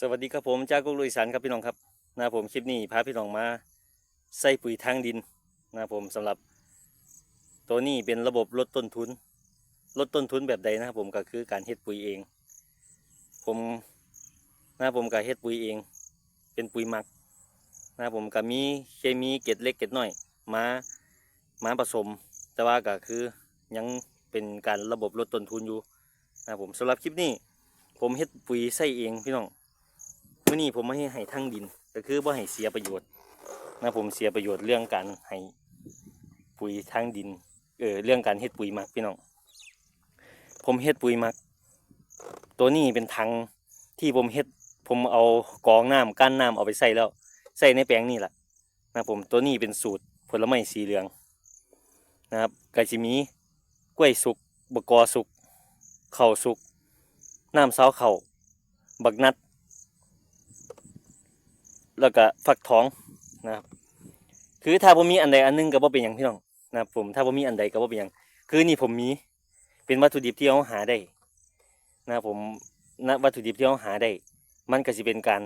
สวัสดีครับผมจากกุลุยสันครับพี่น้องครับนะผมคลิปนี้พาพี่น้องมาใส่ปุ๋ยทางดินนะผมสำหรับ ตัวนี้เป็นระบบลดต้นทุน ลดต้นทุนแบบใดนะครับผมก็คือการเฮ็ดปุ๋ยเอง ผมนะผมก็เฮ็ดปุ๋ยเอง เป็นปุ๋ยหมักนะผมก็มีเคมีเกล็ดเล็กเกล็ดน้อยมามาผสม แต่ว่าก็คือยังเป็นการระบบลดต้นทุนอยู่นะผมสำหรับคลิปนี้ ผมเฮ็ดปุ๋ยใส่เองพี่น้อง มื่อนี้ผมไม่ให้ให้ทั้งดิน ก็คือว่าให้เสียประโยชน์นะผมเสียประโยชน์เรื่องการให้ปุ๋ยทั้งดินเออเรื่องการเฮ็ดปุ๋ยมักพี่น้องผมเฮ็ดปุ๋ยมัก ตัวนี้เป็นถังที่ผมเฮ็ดผมเอากองน้ำกั้นน้ำเอาไปใส่แล้วใส่ในแปลงนี่แหละนะผมตัวนี้เป็นสูตรผลไม้สีเหลืองนะครับกาจิมีกล้วยสุกบกกอสุกเข่าวสุกน้ำเสาเข่าบักนัด แล้วก็ฟักทองนะครับคือถ้าผมมีอันใดอันหนึงก็บ่เป็นหยังพี่น้องนะครับผมถ้าผมมีอันใดก็บ่เป็นหยังคือนี่ผมมีเป็นวัตถุดิบที่เราหาได้นะครับผมณวัตถุดิบที่เราหาได้ มันก็สิเป็นการ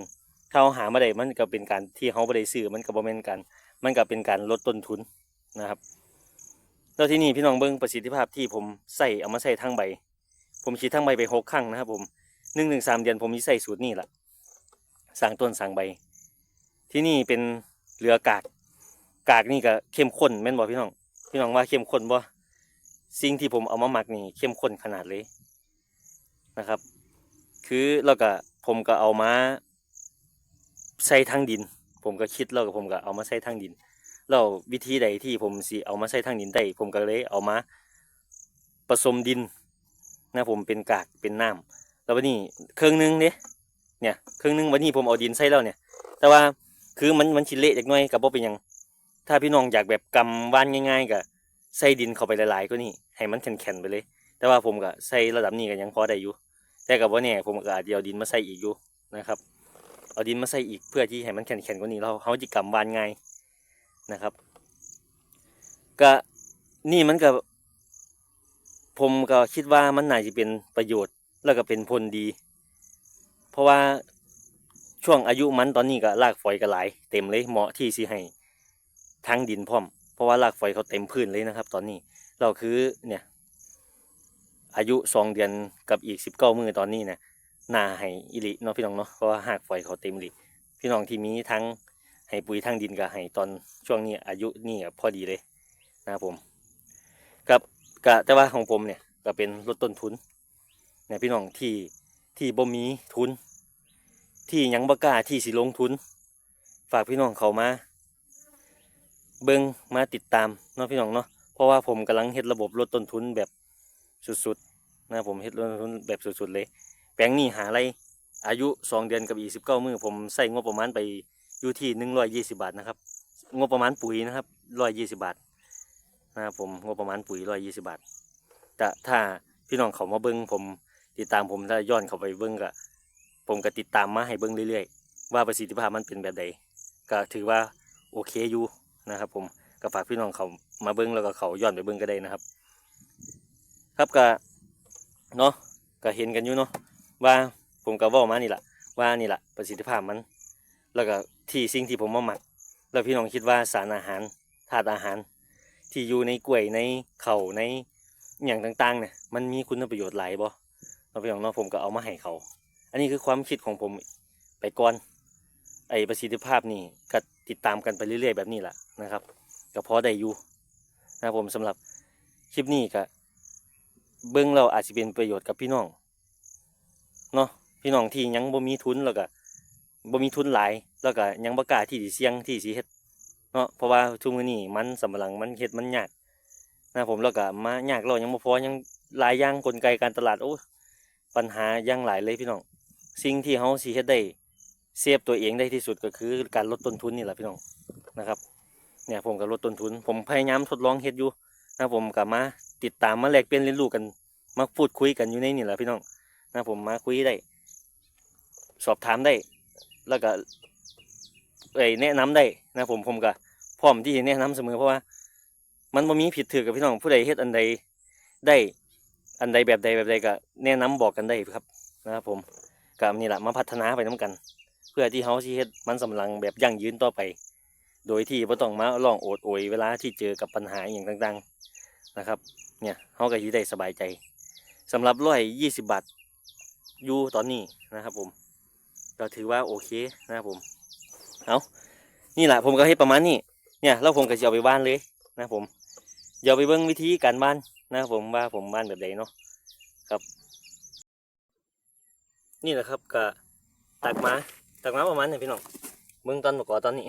ถ้าเราหามาได้มันก็เป็นการที่เขาบ่ได้ซื้อมันก็บ่แม่นการมันก็เป็นการลดต้นทุนนะครับแล้วที่นี่พี่น้องเบิ่งประสิทธิภาพที่ผมใส่เอามาใส่ทั้งใบ ผมฉีดทั้งใบไปหกครั้งนะครับผมหนึ่งถึงสามเดือนผมมีใส่สูตรนี่แหละสร้างต้นสร้างใบ ที่นี่เป็นเรือกาก กากนี่ก็เข้มข้นแม่นบ่พี่น้อง พี่น้องว่าเข้มข้นบ่สิ่งที่ผมเอามาหมักนี่เข้มข้นขนาดเลยนะครับ คือแล้วก็ผมก็เอามาใส่ทางดิน ผมก็คิดแล้วก็ผมก็เอามาใส่ทางดินแล้ววิธีใดที่ผมสิเอามาใส่ทางดินได้ผมก็เลยเอามาผสมดินนะผมเป็นกากเป็นน้ำแล้ววันนี้เครื่องหนึงเนี่ยเนี่ยเครื่องหนึงวันนี้ผมเอาดินใส่แล้วเนี่ย แต่ว่า คือมันมันชิเละจากน้อยกับบ่เป็นหยัง ถ้าพี่น้องอยากแบบกำว่านง่าย ๆก็ใส่ดินเข้าไปหลายๆก็นี่ให้มันแข็งๆไปเลย แต่ว่าผมก็ใส่ระดับนี้ก็ยังพอได้อยู่ แต่กับว่าเนี่ยผมก็อาจจะเอาดินมาใส่อีกอยู่นะครับ เอาดินมาใส่อีกเพื่อที่ให้มันแข็งๆกว่านี้เราเขาจะกำว่านง่ายนะครับก็นี่มันก็ผมก็คิดว่ามันน่าจะเป็นประโยชน์แล้วก็เป็นผลดี เพราะว่า ช่วงอายุมันตอนนี้ก็รากฝอยก็หลาย เต็มเลยเหมาะที่สิให้ทั้งดินพร้อม เพราะว่ารากฝอยเขาเต็มพื้นเลยนะครับ ตอนนี้เราคือเนี่ย อายุสองเดือนกับอีกสิบเก้ามือตอนนี้เนี่ยนาให้อิริเนาะพี่น้องเนาะเพราะว่าหากฝอยเขาเต็มเลยพี่น้องที่มีทั้งให้ปุ๋ยทั้งดินกับให้ตอนช่วงนี้อายุนี่ก็พอดีเลยนะครับผมกับกะแต่ว่าของผมเนี่ยก็เป็นลดต้นทุนเนี่ยพี่น้องที่ที่บ่มีทุน ที่ยังบกล้าที่สิลงทุน ฝากพี่น้องเขามา เบิ่งมาติดตามเนาะพี่น้องเนาะเพราะว่าผมกำลังเฮ็ดระบบลดต้นทุนแบบสุดๆนะผมเฮ็ดลดต้นทุนแบบสุดๆเลย แปลงนี้หาไรอายุสองเดือนกับอีกสิบเก้ามือผมใส่งบประมาณไปอยู่ที่หนึ่งร้อยยี่สิบาทนะครับ งบประมาณปุ๋ยนะครับร้อยยี่สิบาทนะครับผมงบประมาณปุ๋ยร้อยยี่สิบาทแต่ถ้าพี่น้องเขามาเบิ่งผมติดตามผมถ้าย้อนเข้าไปเบิ่งก็ ผมก็ติดตามมาให้เบิ่งเรื่อยๆ ว่าประสิทธิภาพมันเป็นแบบใดก็ถือว่าโอเคอยู่นะครับผมก็ฝากพี่น้องเขามาเบิ่งแล้วก็เขาย้อนไปเบิ่งก็ได้นะครับ ครับก็เนาะก็เห็นกันอยู่เนาะว่าผมก็ว่ามานี่แหละว่านี่แหละประสิทธิภาพมัน แล้วก็ที่สิ่งที่ผมมาหมัก แล้วพี่น้องคิดว่าสารอาหารธาตุอาหาร ที่อยู่ในกล้วยในเข่าในอย่างต่างๆเนี่ยมันมีคุณประโยชน์หลายบ่เราพี่น้องเนาะผมก็เอามาให้เขา อันนี้คือความคิดของผมไปก่อน ไอประสิทธิภาพนี่ก็ติดตามกันไปเรื่อย ๆ แบบนี้แหละนะครับก็พอได้อยู่นะครับผมสำหรับคลิปนี้ก็เบิ้งเราอาจจะเป็นประโยชน์กับพี่น้องเนาะพี่น้องที่ยังบ่มีทุนแล้วก็บ่มีทุนหลายแล้วก็ยังบ่กล้าที่สิเสี่ยงที่สิเฮ็ดเนาะเพราะว่าทุกมื้อนี้มันสำปะหลังมันเฮ็ดมันยากนะครับผมแล้วก็มายากเรายังบ่พอยังหลายอย่างกลไกการตลาดโอ้ปัญหาย่างหลายเลยพี่น้อง สิ่งที่เขาสีเฮ็ดได้เซฟตัวเองได้ที่สุดก็คือการลดต้นทุนนี่แหละพี่น้องนะครับเนี่ยผมก็ลดต้นทุน ผมพยายามทดลองเฮ็ดอยู่นะผมกับมาติดตามมาแลกเปลี่ยนเรียนรู้กันมาพูดคุยกันอยู่ในนี่แหละพี่น้องนะผมมาคุยได้ สอบถามได้ แล้วก็เอ้แนะนำได้นะผมผมก็พร้อมที่จะแนะนำเสมอเพราะว่า มันบ่มีผิดถือกับพี่น้องผู้ใดเฮ็ดอันใดได้อันใดแบบใดแบบใดก็แนะนำบอกกันได้ครับนะครับผม กับนี่แหละมาพัฒนาไปน้กัน เพื่อที่เฮาสิเฮ็ดมันสำลังแบบยั่งยืนต่อไป โดยที่บ่ต้องมาร้องโอดโอยเวลาที่เจอกับปัญหาอย่างต่างๆนะครับ เนี่ยเฮาก็สิได้สบายใจสำหรับ120บบาทอยู่ตอนนี้นะครับผมก็ถือว่าโอเคนะครับผมเอานี่แหละผมก็เฮ็ดประมาณนี้เนี่ยแล้วผมก็จะเอาไปบ้านเลยนะผมเดี๋ยวไปเบิ่งวิธีการบ้านนะครับผมว่าผมบ้านแบบใดเนาะครับ นี่แหละครับก็ตักมาตักมาประมาณนี้พี่น้องเบิ่งต้นมะกอตอนนี้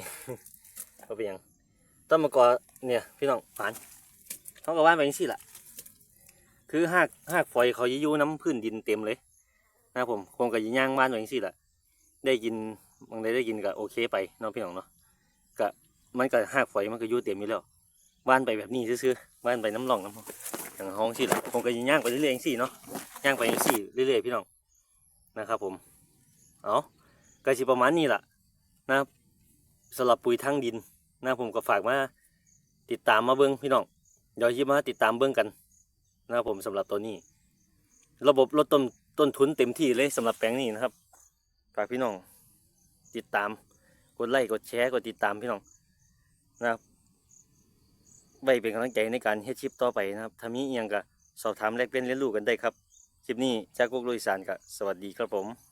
ก็เป็นยังต้นมะกอเนี่ยพี่น้องฝานเขาก็ว่านไปจังซี่แหละคือหากหากฝอยเขาจะอยู่น้ำพื้นดินเต็มเลยนะผมคงก็ยิย่างบ้านไปจังซี่แหละได้กินบางได้ได้กินก็โอเคไปเนาะพี่น้องเนาะก็มันก็หากฝอยมันก็ยู่เต็มอยู่แล้วบ้านไปแบบนี้ซื่อๆบ้านไปน้ำร่องน้ำอย่างห้องซี่แหละคงก็ยิย่างไปเรื่อยๆจังซี่เนาะย่างไปจังซี่เรื่อยๆพี่น้อง นะครับผมเอาก็สิประมาณนี้แหละนะครับสำหรับปุ๋ยทางดินนะผมก็ฝากมาติดตามมาเบิ้งพี่น้องเดี๋ยวยิมาติดตามเบิ้งกันนะครับผมสำหรับตัวนี้ ระบบลดต้นต้นทุนเต็มที่เลยสำหรับแปลงนี้นะครับฝากพี่น้องติดตามกดไลค์กดแชร์กดติดตามพี่น้องนะครับไว้เป็นกำลังใจในการเฮ็ดชิปต่อไปนะครับถ้ามีอหยังก็สอบถามแลกเปลี่ยนเรียนรู้กันได้ครับ คลิปนี้จากกุ๊กลุยสานกับสวัสดีครับผม